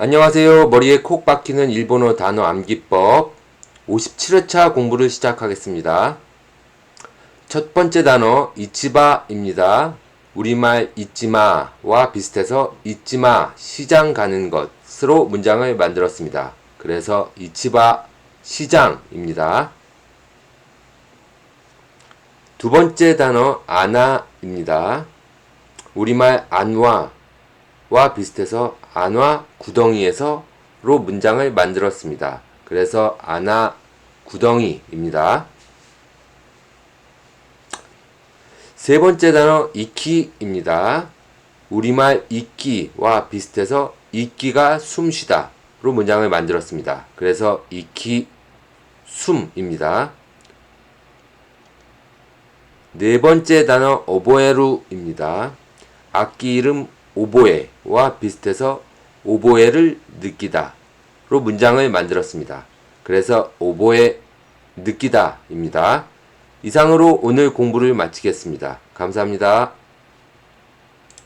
안녕하세요. 머리에 콕 박히는 일본어 단어 암기법 57회차 공부를 시작하겠습니다. 첫 번째 단어 이치바입니다. 우리말 잊지마와 비슷해서 잊지마 시장 가는 것으로 문장을 만들었습니다. 그래서 이치바 시장입니다. 두 번째 단어 아나입니다. 우리말 안와 와 비슷해서 안와 구덩이에서 로 문장을 만들었습니다. 그래서 안와 구덩이입니다. 세 번째 단어 이키입니다. 우리말 이끼와 비슷해서 이끼가 숨쉬다 로 문장을 만들었습니다. 그래서 이키 숨입니다. 네 번째 단어 오보에루입니다. 악기 이름 오보에와 비슷해서 오보에를 느끼다로 문장을 만들었습니다. 그래서 오보에 느끼다입니다. 이상으로 오늘 공부를 마치겠습니다. 감사합니다.